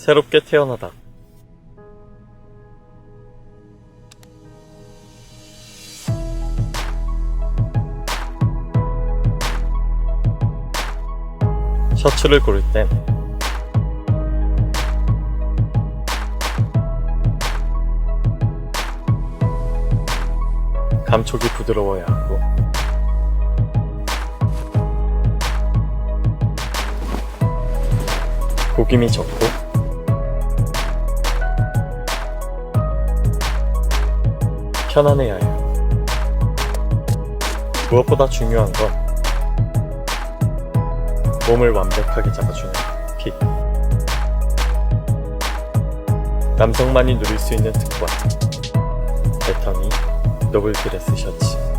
새롭게 태어나다. 셔츠를 고를 땐 감촉이 부드러워야 하고 구김이 적고 편안해야 해요. 무엇보다 중요한 건 몸을 완벽하게 잡아주는 핏. 남성만이 누릴 수 있는 특권. 배터니 노블 드레스 셔츠.